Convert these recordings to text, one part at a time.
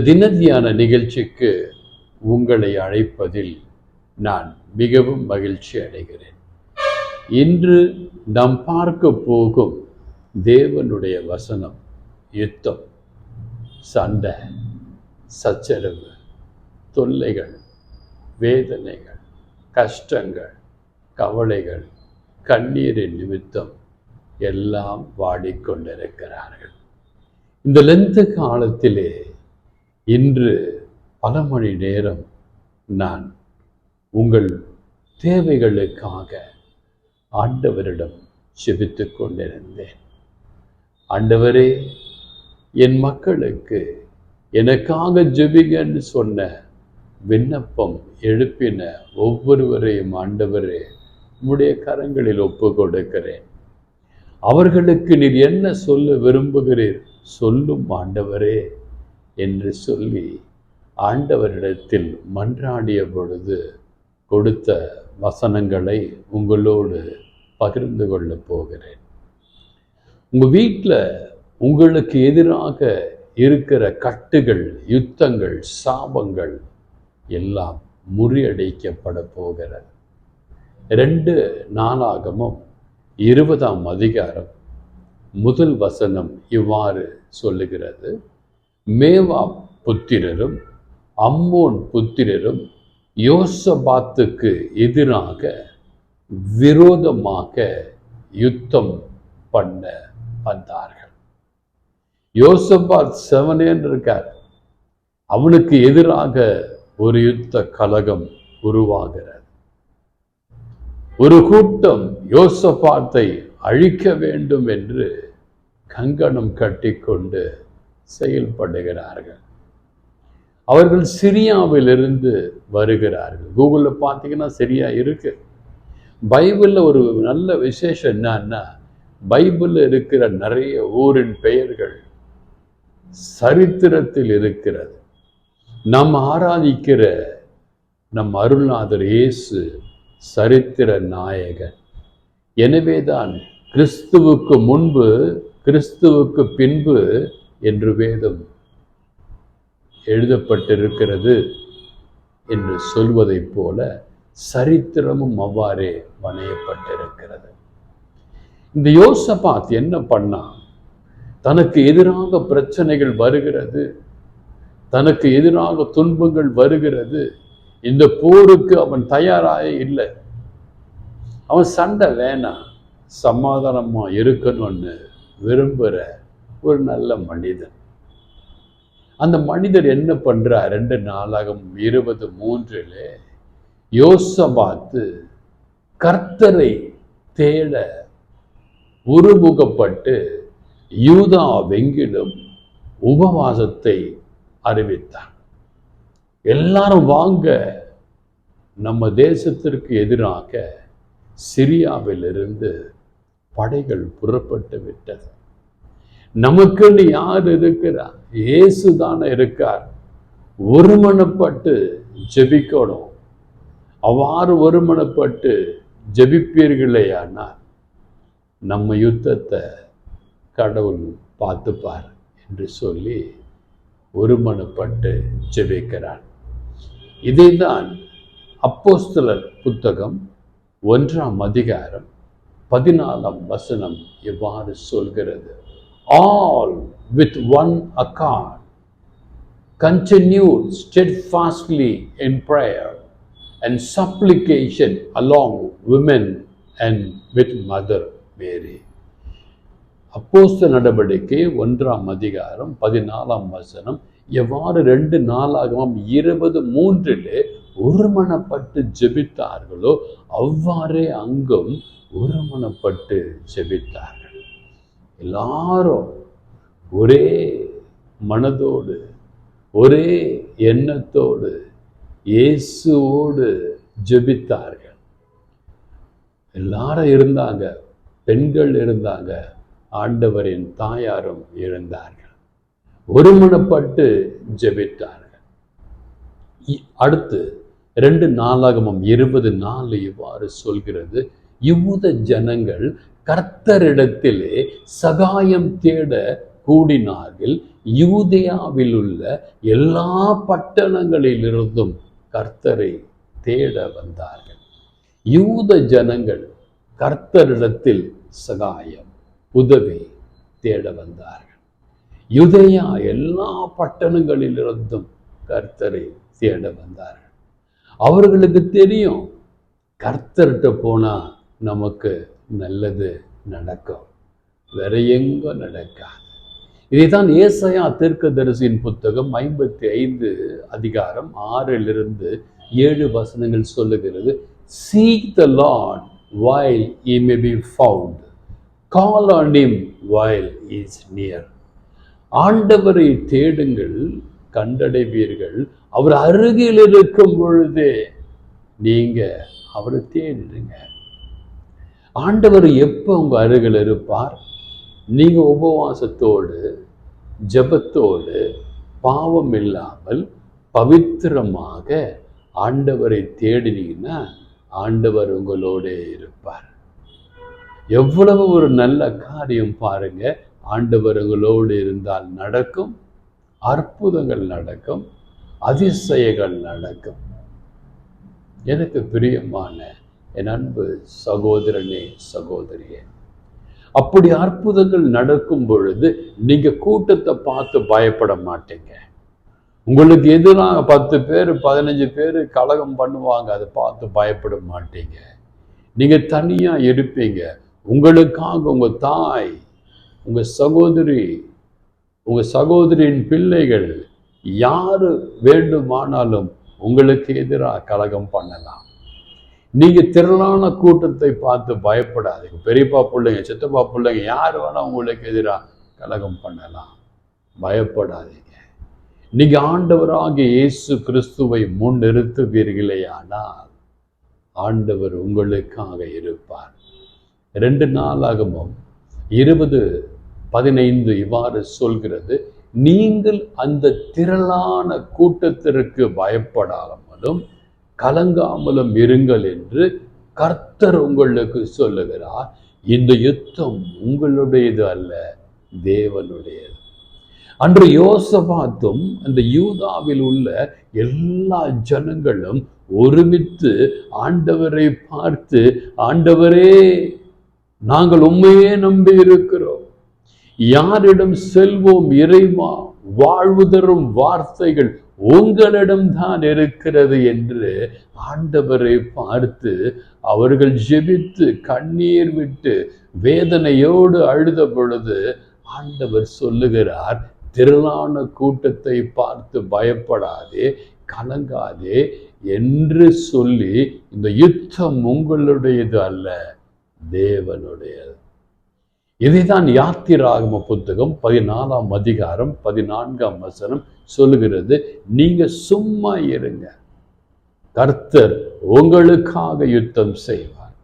தினத்தியான நிகழ்ச்சிக்கு உங்களை அழைப்பதில் நான் மிகவும் மகிழ்ச்சி அடைகிறேன். இன்று நாம் பார்க்க போகும் தேவனுடைய வசனம் யுத்தம் சண்டை சச்சரவு தொல்லைகள் வேதனைகள் கஷ்டங்கள் கவலைகள் கண்ணீரின் நிமித்தம் எல்லாம் வாடிக்கொண்டிருக்கிறார்கள். இந்த லெந்த காலத்திலே இன்று பல மணி நேரம் நான் உங்கள் தேவைகளுக்காக ஆண்டவரிடம் செபித்து கொண்டிருந்தேன். ஆண்டவரே என் மக்களுக்கு எனக்காக ஜெபிகன்னு சொன்ன விண்ணப்பம் எழுப்பின ஒவ்வொருவரையும் ஆண்டவரே உம்முடைய கரங்களில் ஒப்பு கொடுக்கிறேன் அவர்களுக்கு நீர் என்ன சொல்ல விரும்புகிறீர் சொல்லும் ஆண்டவரே. என்று சொல்லி ஆண்டவரிடத்தில் மன்றாடிய பொழுது கொடுத்த வசனங்களை உங்களோடு பகிர்ந்து கொள்ளப் போகிறேன். உங்கள் வீட்டில் உங்களுக்கு எதிராக இருக்கிற கட்டுகள் யுத்தங்கள் சாபங்கள் எல்லாம் முறியடிக்கப்பட போகிறது. ரெண்டு நாளாகமும் இருபதாம் அதிகாரம் முதல் வசனம் இவ்வாறு சொல்லுகிறது. மேவா புத்திரரும் அம்மோன் புத்திரரும் யோசபாத்துக்கு எதிராக விரோதமாக யுத்தம் பண்ண வந்தார்கள். யோசபாத் செவனேன் இருக்கார். அவனுக்கு எதிராக ஒரு யுத்த கலகம் உருவாகிறது. ஒரு கூட்டம் யோசபாத்தை அழிக்க வேண்டும் என்று கங்கணம் கட்டிக்கொண்டு செயல்படுகிறார்கள். அவர்கள் சிரியாவிலிருந்து வருகிறார்கள். கூகுளில் பார்த்தீங்கன்னா சரியா இருக்கு. பைபிளில் ஒரு நல்ல விசேஷம் என்னன்னா பைபிளில் இருக்கிற நிறைய ஊரின் பெயர்கள் சரித்திரத்தில் இருக்கிறது. நாம் ஆராதிக்கிற நம் அருள்நாதர் இயேசு சரித்திர நாயகன். எனவேதான் கிறிஸ்துவுக்கு முன்பு கிறிஸ்துவுக்கு பின்பு என்று வேதம் எழுதப்பட்டிருக்கிறது என்று சொல்வதைப் போல சரித்திரமும் அவ்வாறே வணையப்பட்டிருக்கிறது. இந்த யோசபாத் என்ன பண்ணா? தனக்கு எதிராக பிரச்சனைகள் வருகிறது. தனக்கு எதிராக துன்பங்கள் வருகிறது. இந்த போருக்கு அவன் தயாராக இல்லை. அவன் சண்டை வேணாம். சமாதானமா இருக்கணும்னு விரும்புகிற ஒரு நல்ல மனிதன். அந்த மனிதர் என்ன பண்ணுறார் ரெண்டு நாளாகும் இருபது மூன்றில் யோசபாத்து கர்த்தரை தேட உருமுகப்பட்டு யூதாவெங்கிலும் உபவாசத்தை அறிவித்தார். எல்லாரும் வாங்க நம்ம தேசத்திற்கு எதிராக சிரியாவிலிருந்து படைகள் புறப்பட்டு விட்டது. நமக்குன்னு யார் இருக்கிறார் இயேசு தானே இருக்கார். ஒருமனப்பட்டு ஜெபிக்கணும். அவ்வாறு ஒருமனப்பட்டு ஜெபிப்பீர்களேயானால் நம்ம யுத்தத்தை கடவுள் பார்த்துப்பார் என்று சொல்லி ஒருமனப்பட்டு ஜெபிக்கிறார். இதைதான் அப்போஸ்தலர் புத்தகம் ஒன்றாம் அதிகாரம் பதினாலாம் வசனம் எவ்வாறு சொல்கிறது? All with one accord continued steadfastly in prayer and supplication along women and with mother Mary. அப்போஸ்த நடவடிக்கை ஒன்றாம் அதிகாரம் பதினாலாம் வசனம். எவ்வாறு ரெண்டு நாளாகவும் இருபது மூன்றிலே ஒருமனப்பட்டு ஜெபித்தார்களோ அவ்வாறே அங்கும் ஒருமனப்பட்டு ஜெபித்தார்கள் எல்லாரும் ஒரே மனதோடு ஒரே எண்ணத்தோடு இயேசுவோடு ஜெபித்தார்கள். எல்லாரும் இருந்தாங்க பெண்கள் இருந்தாங்க ஆண்டவரின் தாயாரும் இருந்தார்கள். ஒருமனப்பட்டு ஜெபித்தார்கள். அடுத்து ரெண்டு நாளாகமும் இருபது நாலு இவ்வாறு சொல்கிறது யூத ஜனங்கள் கர்த்தரிடத்திலே சகாயம் தேட கூடினார்கள் யூதேயாவில் உள்ள எல்லா பட்டணங்களிலிருந்தும் கர்த்தரை தேட வந்தார்கள். யூத ஜனங்கள் கர்த்தரிடத்தில் சகாயம் உதவி தேட வந்தார்கள். யுதயா எல்லா பட்டணங்களிலிருந்தும் கர்த்தரை தேட வந்தார்கள். அவர்களுக்கு தெரியும் கர்த்தர்கிட்ட போனா நமக்கு நல்லது நடக்கும். வேற எங்கும் நடக்காது. இதைத்தான் ஏசையா தீர்க்கதரிசியின் புத்தகம் ஐம்பத்தி ஐந்து அதிகாரம் ஆறிலிருந்து ஏழு வசனங்கள் சொல்லுகிறது. Seek the Lord while he may be found call on him while he near near தேடுங்கள் கண்டடைவீர்கள். அவர் அருகில் இருக்கும் பொழுதே நீங்க அவரை தேடிடுங்க ஆண்டவர் எப்போ உங்க அருகில் இருப்பார்? நீங்க உபவாசத்தோடு ஜெபத்தோடு பாவம் இல்லாமல் பவித்திரமாக ஆண்டவரை தேடினீங்கன்னா ஆண்டவர் உங்களோடே இருப்பார். எவ்வளவு ஒரு நல்ல காரியம் பாருங்க. ஆண்டவர் உங்களோடு இருந்தால் நடக்கும். அற்புதங்கள் நடக்கும். அதிசயங்கள் நடக்கும். எனக்கு பிரியமான என் அன்பு சகோதரனே சகோதரியே அப்படி அற்புதங்கள் நடக்கும் பொழுது நீங்க கூட்டத்தை பார்த்து பயப்பட மாட்டீங்க. உங்களுக்கு எதிராக பத்து பேர் பதினஞ்சு பேர் கலகம் பண்ணுவாங்க அதை பார்த்து பயப்பட மாட்டீங்க. நீங்க தனியா இருப்பீங்க. உங்களுக்காக உங்க தாய் உங்க சகோதரி உங்க சகோதரியின் பிள்ளைகள் யாரு வேண்டுமானாலும் உங்களுக்கு எதிராக கலகம் பண்ணலாம். நீங்க திரளான கூட்டத்தை பார்த்து பயப்படாதீங்க. பெரியப்பா பிள்ளைங்க சித்தப்பா பிள்ளைங்க யார் வேணால் உங்களுக்கு எதிராக கலகம் பண்ணலாம். பயப்படாதீங்க. நீங்க ஆண்டவராக இயேசு கிறிஸ்துவை முன் நிறுத்துவீர்களே ஆனால் ஆண்டவர் உங்களுக்காக இருப்பார். ரெண்டு நாளாகமும் இருபது பதினைந்து இவ்வாறு சொல்கிறது நீங்கள் அந்த திரளான கூட்டத்திற்கு பயப்படாமலும் கலங்காமலும் இருங்கள் என்று கர்த்தர் உங்களுக்கு சொல்லுகிறார். இந்த யுத்தம் உங்களுடையது அல்ல தேவனுடையது. அன்று யோசபாத்தும் அந்த யூதாவில் உள்ள எல்லா ஜனங்களும் ஒருமித்து ஆண்டவரை பார்த்து ஆண்டவரே நாங்கள் உண்மையே நம்பி இருக்கிறோம் யாரிடம் செல்வோம் இறைவா வாழ்வு தரும் வார்த்தைகள் உங்களிடம் தான் இருக்கிறது என்று ஆண்டவரை பார்த்து அவர்கள் ஜெபித்து கண்ணீர் விட்டு வேதனையோடு அழுத பொழுது ஆண்டவர் சொல்லுகிறார் திரளான கூட்டத்தை பார்த்து பயப்படாதே கலங்காதே என்று சொல்லி இந்த யுத்தம் உங்களுடையது அல்ல தேவனுடையது. இதைதான் யாத்திராகம புத்தகம் பதினாலாம் அதிகாரம் பதினான்காம் வசனம் சொல்லுகிறது. நீங்க சும்மா இருங்க. கர்த்தர் உங்களுக்காக யுத்தம் செய்வார்.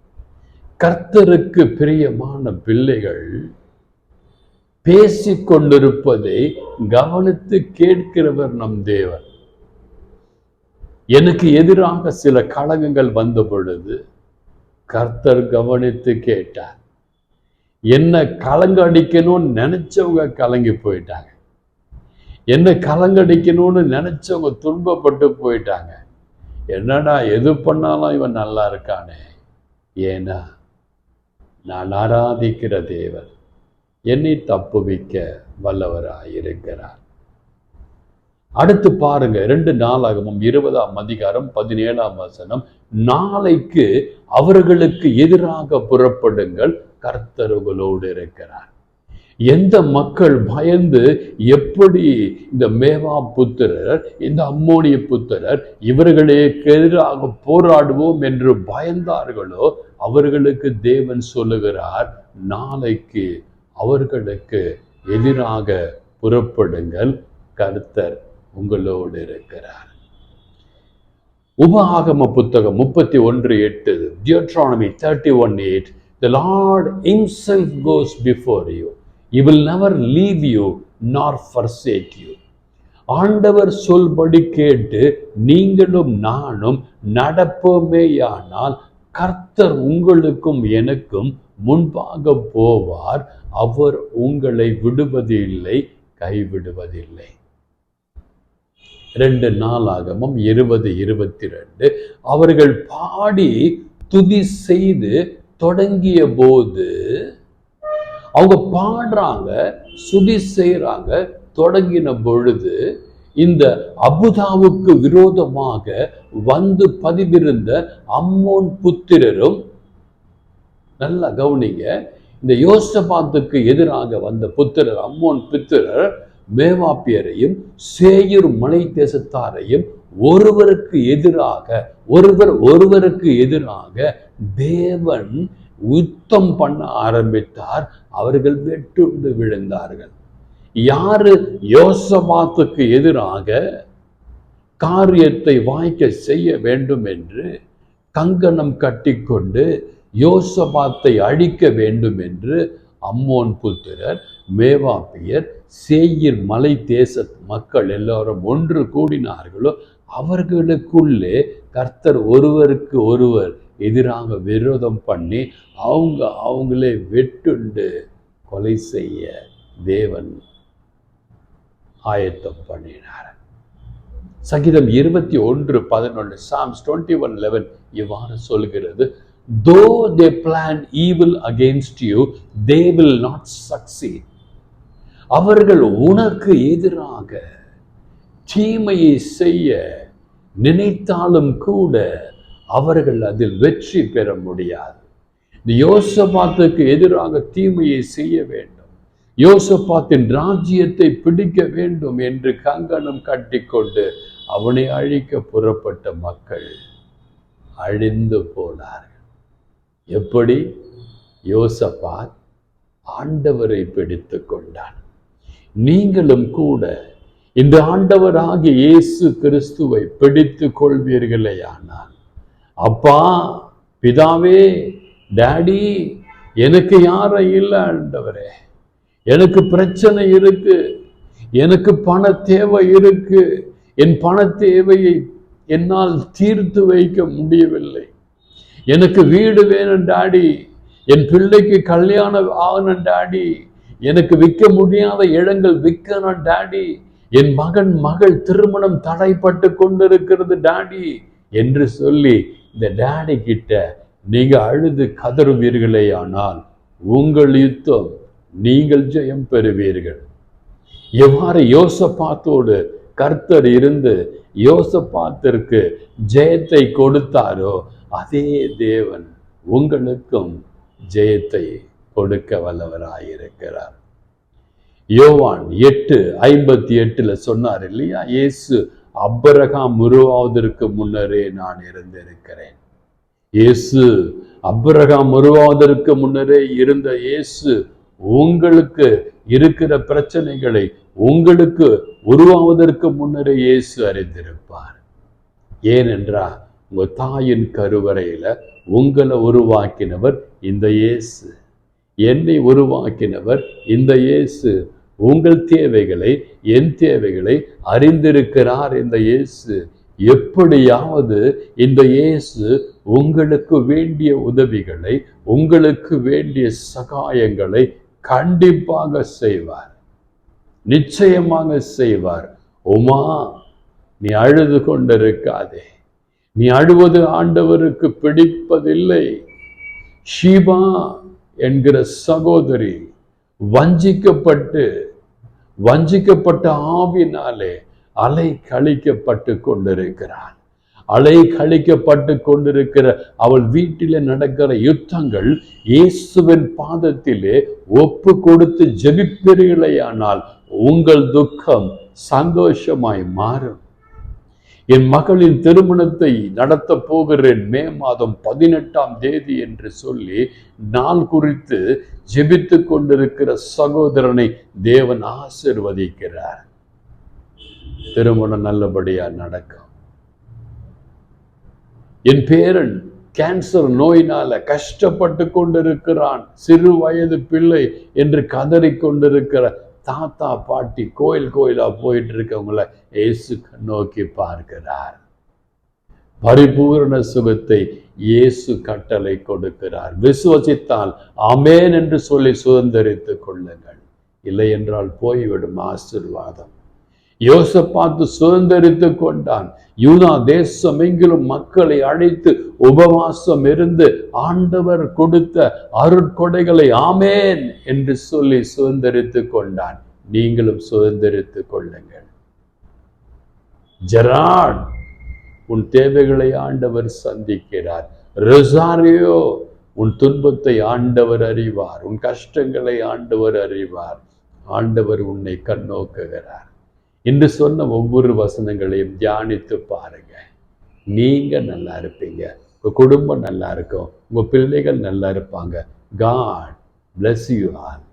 கர்த்தருக்கு பிரியமான பிள்ளைகள் பேசி கொண்டிருப்பதை கவனித்து கேட்கிறவர் நம் தேவன். எனக்கு எதிராக சில கழகங்கள் வந்த பொழுது கர்த்தர் கவனித்து கேட்டார். என்ன கலங்கடிக்கணும்னு நினைச்சவங்க கலங்கி போயிட்டாங்க. என்ன கலங்கடிக்கணும்னு நினைச்சவங்க துன்பப்பட்டு போயிட்டாங்க. என்னடா எது பண்ணாலும் இவன் நல்லா இருக்கானே. ஏன்னா நான் ஆராதிக்கிற தேவர் என்னை தப்புவிக்க வல்லவராய் இருக்கிறார் அடுத்து பாருங்க ரெண்டு நாளாகமும் இருபதாம் அதிகாரம் பதினேழாம் வசனம் நாளைக்கு அவர்களுக்கு எதிராக புறப்படுங்கள் கர்த்தருகளோடு இருக்கிறார். எந்த மக்கள் பயந்து எப்படி இந்த மேவா புத்திரர் இந்த அம்மோனிய புத்திரர் இவர்களுக்கு எதிராக போராடுவோம் என்று பயந்தார்களோ அவர்களுக்கு தேவன் சொல்லுகிறார் நாளைக்கு அவர்களுக்கு எதிராக புறப்படுங்கள் கர்த்தர் உங்களோடு இருக்கிறார். உபஆகம புத்தகம் முப்பத்தி ஒன்று எட்டு Deuteronomy thirty one eight the Lord himself goes before you he will never leave you nor forsake you ஆண்டவர் சொல்படி கேட்டு நீங்களும் நானும் நடப்போமேயானால் கர்த்தர் உங்களுக்கும் எனக்கும் முன்பாக போவார். அவர் உங்களை விடுவதில்லை கைவிடுவதில்லை. ரெண்டு நாளாகமும் இருபது இருபத்தி ரெண்டு. அவர்கள் பாடி துதி செய்து தொடங்கிய போது அவங்க பாடுறாங்க சுதி செய்கிறாங்க தொடங்கின பொழுது இந்த அபுதாவுக்கு விரோதமாக வந்து பதிவிருந்த அம்மோன் புத்திரரும் நல்லா கவனிங்க இந்த யோசபாத்துக்கு எதிராக வந்த புத்திரர் அம்மோன் புத்திரர் மேவாப்பியரையும் சேயூர் மலை தேசத்தாரையும் ஒருவருக்கு எதிராக ஒருவர் ஒருவருக்கு எதிராக தேவன் யுத்தம் பண்ண ஆரம்பித்தார். அவர்கள் வெட்டுண்டு விழுந்தார்கள். யாரு யோசபாத்துக்கு எதிராக காரியத்தை வாய்க்க செய்ய வேண்டும் என்று கங்கணம் கட்டிக்கொண்டு யோசபாத்தை அழிக்க வேண்டும் என்று அம்மோன் புத்திரர் மேவாப்பியர் சேயிர் மலை தேச மக்கள் எல்லாரும் ஒன்று கூடினார்களோ அவர்களுக்குள்ளே கர்த்தர் ஒருவருக்கு ஒருவர் எதிராக விரோதம் பண்ணி அவங்க அவங்களே வெட்டுண்டு கொலை செய்ய தேவன் ஆயத்தம் பண்ணினார். சங்கீதம் இருபத்தி ஒன்று பதினொன்று சாம்ஸ் டுவெண்ட்டி ஒன் லெவன் இவ்வாறு சொல்கிறது. Though they plan evil against you they will not succeed அவர்கள் உனக்கு எதிராக தீமையை செய்ய நினைத்தாலும் கூட அவர்கள் அதில் வெற்றி பெற முடியாது. இந்த யோசபாத்துக்கு எதிராக தீமையை செய்ய வேண்டும். யோசபாத்தின் ராஜ்யத்தை பிடிக்க வேண்டும் என்று கங்கணம் கட்டிக்கொண்டு அவனை அழிக்க புறப்பட்ட மக்கள் அழிந்து போனார்கள். எப்படி? யோசபாத் ஆண்டவரை பிடித்து கொண்டான். நீங்களும் கூட இந்த ஆண்டவராகிய இயேசு கிறிஸ்துவை பிடித்து கொள்வீர்களே ஆனால் அப்பா பிதாவே டாடி எனக்கு யாரும் இல்லை ஆண்டவரே. எனக்கு பிரச்சனை இருக்கு. எனக்கு பண தேவை இருக்கு. என் பண தேவையை என்னால் தீர்த்து வைக்க முடியவில்லை. எனக்கு வீடு வேணும் டாடி. என் பிள்ளைக்கு கல்யாணம் ஆகணும் டாடி. எனக்கு விற்க முடியாத இடங்கள் விற்கணும் டாடி. என் மகன் மகள் திருமணம் தடைப்பட்டு கொண்டிருக்கிறது டாடி என்று சொல்லி இந்த டாடி கிட்ட நீங்க அழுது கதறுவீர்களே ஆனால் உங்கள் யுத்தம் நீங்கள் ஜெயம் பெறுவீர்கள். எவ்வாறு யோசப்பாத்தோடு கர்த்தர் இருந்து யோசப்பாத்திற்கு ஜெயத்தை கொடுத்தாரோ அதே தேவன் உங்களுக்கும் ஜெயத்தை கொடுக்க வல்லவராயிருக்கிறார். யோவான் எட்டு ஐம்பத்தி எட்டுல சொன்னார் இல்லையா இயேசு அப்ரகாம் உருவாவதற்கு முன்னரே நான் இருந்திருக்கிறேன். இயேசு அப்ரகாம் உருவாவதற்கு முன்னரே இருந்த இயேசு உங்களுக்கு இருக்கிற பிரச்சனைகளை உங்களுக்கு உருவாவதற்கு முன்னரே இயேசு அறிந்திருப்பார். ஏனென்றால் உங்க தாயின் கருவறையில உங்களை உருவாக்கினவர் இந்த இயேசு. என்னை உருவாக்கினவர் இந்த இயேசு. உங்கள் தேவைகளை என் தேவைகளை அறிந்திருக்கிறார் இந்த இயேசு. எப்படியாவது இந்த இயேசு உங்களுக்கு வேண்டிய உதவிகளை உங்களுக்கு வேண்டிய சகாயங்களை கண்டிப்பாக செய்வார். நிச்சயமாக செய்வார். உமா நீ அழுது கொண்டிருக்காதே. நீ அழுவது ஆண்டவருக்கு பிடிப்பதில்லை. ஷீபா என்கிற சகோதரி வஞ்சிக்கப்பட்டு வஞ்சிக்கப்பட்ட ஆவினாலே அலை கழிக்கப்பட்டு கொண்டிருக்கிறாள் அலை கழிக்கப்பட்டு கொண்டிருக்கிற அவள் வீட்டிலே நடக்கிற யுத்தங்கள் இயேசுவின் பாதத்திலே ஒப்பு கொடுத்து ஜெபிப்பீர்களேயானால் உங்கள் துக்கம் சந்தோஷமாய் மாறும். என் மகளின் திருமணத்தை நடத்த போகிறேன். மே மாதம் பதினெட்டாம் தேதி என்று சொல்லி நாள் குறித்து ஜெபித்து கொண்டிருக்கிற சகோதரனை தேவன் ஆசிர்வதிக்கிறார். திருமணம் நல்லபடியா நடக்கும். என் பேரன் கேன்சர் நோயினால கஷ்டப்பட்டு கொண்டிருக்கிறான். சிறு வயது பிள்ளை என்று கதறி கொண்டிருக்கிற தாத்தா பாட்டி கோயில் கோயிலா போயிட்டு இருக்கவங்கள இயேசு நோக்கி பார்க்கிறார். பரிபூரண சுகத்தை இயேசு கட்டளை கொடுக்கிறார். விசுவசித்தால் அமேன் என்று சொல்லி சுதந்திரித்துக் கொள்ளுங்கள். இல்லை என்றால் போய்விடும் ஆசிர்வாதம். யோசை பார்த்து சுதந்திரித்து கொண்டான். யூதா தேசம் எங்கிலும் மக்களை அழைத்து உபவாசம் இருந்து ஆண்டவர் கொடுத்த அருட்கொடைகளை ஆமேன் என்று சொல்லி சுதந்திரித்து கொண்டான். நீங்களும் சுதந்திரித்து கொள்ளுங்கள். ஜெராட் உன் தேவைகளை ஆண்டவர் சந்திக்கிறார். ரொசாரியோ உன் துன்பத்தை ஆண்டவர் அறிவார். உன் கஷ்டங்களை ஆண்டவர் அறிவார். ஆண்டவர் உன்னை கண்ணோக்குகிறார். என்று சொன்ன ஒவ்வொரு வசனங்களையும் தியானித்து பாருங்க. நீங்க நல்லா இருப்பீங்க. உங்க குடும்பம் நல்லா இருக்கும். உங்க பிள்ளைகள் நல்லா இருப்பாங்க. God bless you all